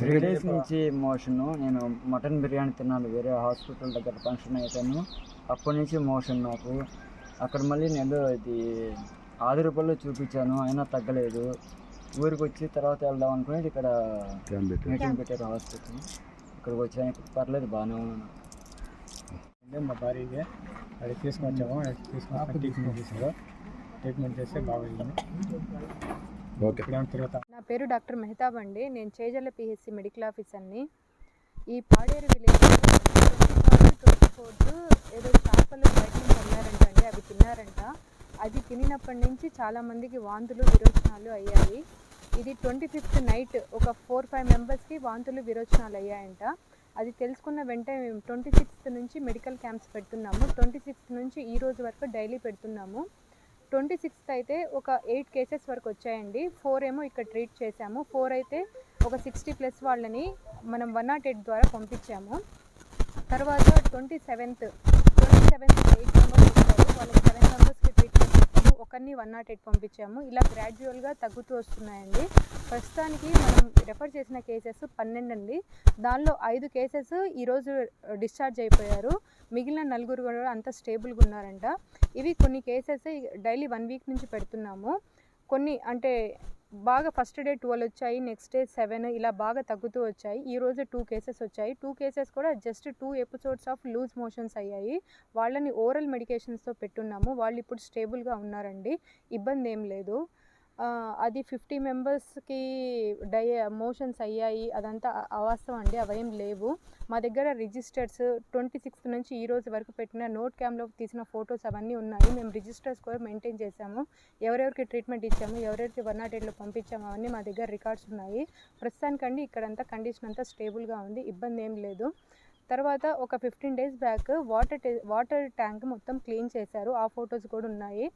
Three days నుంచి మోషను నేను mutton biryani తిన్నాను. వేరే హాస్పిటల్ దగ్గర ఫంక్షన్ అయిపోయాను. అప్పటి నుంచి మోషన్ నాకు. అక్కడ మళ్ళీ నేను ఇది ఆది రూపాయలు చూపించాను. అయినా తగ్గలేదు. ఊరికి వచ్చి తర్వాత వెళ్దాం అనుకుని ఇక్కడ మీటింగ్ పెట్టారు. హాస్పిటల్ ఇక్కడికి వచ్చాను. ఇప్పుడు పర్లేదు బాగానే ఉన్నాను. అంటే మా భార్యకి. అది తీసుకొచ్చాము. అది తీసుకొచ్చి ట్రీట్మెంట్ చేస్తే బాగుంది. ఓకే. నా పేరు డాక్టర్ మెహతాబ్ అండి. నేను చేజల్ల పిహెచ్సి మెడికల్ ఆఫీసర్ని. ఈ పాడేరు విలేజ్ ట్వంటీ ఫోర్త్ ఏదో చేపలు బయట నుంచి అమ్మారంట అండి. అవి తిన్నారంట. అది తినినప్పటి నుంచి చాలామందికి వాంతులు విరోచనాలు అయ్యాయి. ఇది ట్వంటీ ఫిఫ్త్ నైట్ ఒక ఫోర్ ఫైవ్ మెంబర్స్కి వాంతులు విరోచనాలు అయ్యాయంట. అది తెలుసుకున్న వెంటనే మేము ట్వంటీ సిక్స్త్ నుంచి మెడికల్ క్యాంప్స్ పెడుతున్నాము. ట్వంటీ సిక్స్త్ నుంచి ఈ రోజు వరకు డైలీ పెడుతున్నాము. ట్వంటీ సిక్స్త్ అయితే ఒక ఎయిట్ కేసెస్ వరకు వచ్చాయండి. ఫోర్ ఏమో ఇక్కడ ట్రీట్ చేశాము. ఫోర్ అయితే ఒక సిక్స్టీ ప్లస్ వాళ్ళని మనం వన్ నాట్ ఎయిట్ ద్వారా పంపించాము. తర్వాత twenty seventh twenty seventh eight members వచ్చారు వాళ్ళకి సెవెన్ మెంబర్స్కి ట్రీట్మెంట్ వన్ నాట్ ఎయిట్ పంపించాము. ఇలా గ్రాడ్యువల్గా తగ్గుతూ వస్తున్నాయండి. ప్రస్తుతానికి మనం రెఫర్ చేసిన కేసెస్ పన్నెండు అండి. దానిలో ఐదు కేసెస్ ఈరోజు డిశ్చార్జ్ అయిపోయారు. మిగిలిన నలుగురు కూడా అంత స్టేబుల్గా ఉన్నారంట. ఇవి కొన్ని కేసెస్ డైలీ వన్ వీక్ నుంచి పెడుతున్నాము. కొన్ని అంటే బాగా ఫస్ట్ డే ట్వెల్వ్ వచ్చాయి నెక్స్ట్ డే సెవెన్ ఇలా బాగా తగ్గుతూ వచ్చాయి. ఈ రోజు టూ కేసెస్ వచ్చాయి. టూ కేసెస్ కూడా just two episodes of loose motions అయ్యాయి. వాళ్ళని ఓరల్ మెడికేషన్స్తో పెట్టున్నాము. వాళ్ళు ఇప్పుడు స్టేబుల్గా ఉన్నారండి. ఇబ్బంది ఏం లేదు. అది ఫిఫ్టీ మెంబర్స్కి డై మోషన్స్ అయ్యాయి. అదంతా అవాస్తవం అండి. అవేం లేవు. మా దగ్గర రిజిస్టర్స్ ట్వంటీ సిక్స్త్ నుంచి ఈ రోజు వరకు పెట్టిన నోట్ క్యామ్లో తీసిన ఫొటోస్ అవన్నీ ఉన్నాయి. మేము రిజిస్టర్స్ కూడా మెయింటైన్ చేసాము ఎవరెవరికి ట్రీట్మెంట్ ఇచ్చాము ఎవరెవరికి వన్ నాట్ ఎయిట్లో పంపించాము అవన్నీ మా దగ్గర రికార్డ్స్ ఉన్నాయి. ప్రస్తుతానికండి ఇక్కడంతా కండిషన్ అంతా స్టేబుల్గా ఉంది. ఇబ్బంది ఏం లేదు. తర్వాత ఒక fifteen days back water water tank మొత్తం క్లీన్ చేశారు. ఆ ఫొటోస్ కూడా ఉన్నాయి.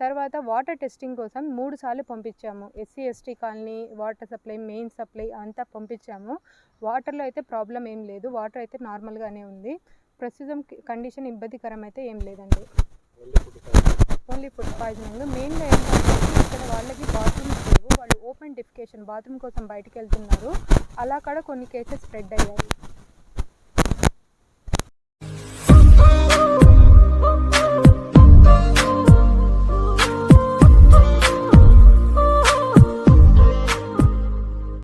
తర్వాత వాటర్ టెస్టింగ్ కోసం మూడు సార్లు పంపించాము. SC ST colony water supply main supply అంతా పంపించాము. వాటర్లో అయితే ప్రాబ్లం ఏం లేదు. వాటర్ అయితే నార్మల్గానే ఉంది. ప్రస్తుతం కండిషన్ ఇబ్బందికరం అయితే ఏం లేదండి. Only food poisoning. మెయిన్గా ఏంటంటే ఇక్కడ వాళ్ళకి బాత్రూమ్స్ లేవు. వాళ్ళు ఓపెన్ డిఫికేషన్ బాత్రూమ్ కోసం బయటికి వెళ్తున్నారు. అలా కూడా కొన్ని కేసెస్ స్ప్రెడ్ అయ్యాయి.